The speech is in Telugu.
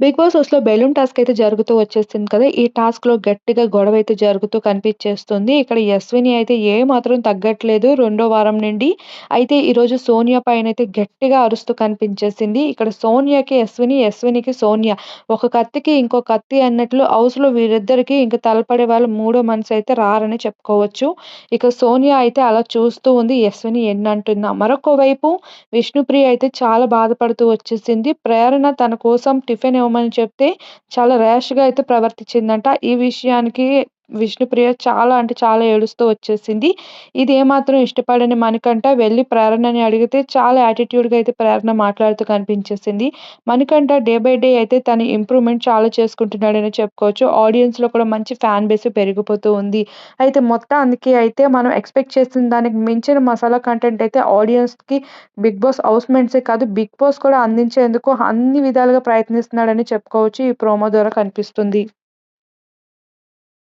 బిగ్ బాస్ హౌస్‌లో బెలూన్ టాస్క్ అయితే జరుగుతూ వచ్చేసింది కదా! ఈ టాస్క్‌లో గట్టిగా గొడవ అయితే జరుగుతూ కనిపించేస్తుంది. ఇక్కడ యశ్విని అయితే ఏ మాత్రం తగ్గట్లేదు రెండో వారం నుండి. అయితే ఈరోజు సోనియా పైన అయితే గట్టిగా అరుస్తూ కనిపించేసింది. ఇక్కడ సోనియాకి యశ్విని, యశ్వినికి సోనియా. ఒక కత్తికి ఇంకో కత్తి అన్నట్లు హౌస్‌లో వీరిద్దరికి ఇంకా తలపడే వాళ్ళు మూడో మనిషి అయితే రారని చెప్పుకోవచ్చు. ఇక సోనియా అయితే అలా చూస్తూ ఉంది యశ్విని ఎన్నంటుందా. మరొక వైపు విష్ణుప్రియ అయితే చాలా బాధపడుతూ వచ్చేసింది. ప్రేరణ తన కోసం టిఫిన్ ఇవ్వమని చెప్తే చాలా ర్యాష్‌గా అయితే ప్రవర్తించిందంట. ఈ విషయానికి విష్ణుప్రియ చాలా అంటే చాలా ఏడుస్తూ వచ్చేసింది. ఇది ఏమాత్రం ఇష్టపడని మణికంఠ వెళ్ళి ప్రేరణని అడిగితే చాలా యాటిట్యూడ్‌గా అయితే ప్రేరణ మాట్లాడుతూ కనిపించేసింది. మణికంఠ డే బై డే అయితే తన ఇంప్రూవ్‌మెంట్ చాలా చేసుకుంటున్నాడని చెప్పుకోవచ్చు. ఆడియన్స్‌లో కూడా మంచి ఫ్యాన్ బేస్ పెరిగిపోతూ ఉంది. అయితే మొత్తానికి అయితే మనం ఎక్స్‌పెక్ట్ చేసిన దానికి మించిన మసాలా కంటెంట్ అయితే ఆడియన్స్‌కి బిగ్ బాస్ హౌస్మెంట్సే కాదు బిగ్ బాస్ కూడా అందించేందుకు అన్ని విధాలుగా ప్రయత్నిస్తున్నాడని చెప్పుకోవచ్చు. ఈ ప్రోమో ద్వారా కనిపిస్తుంది.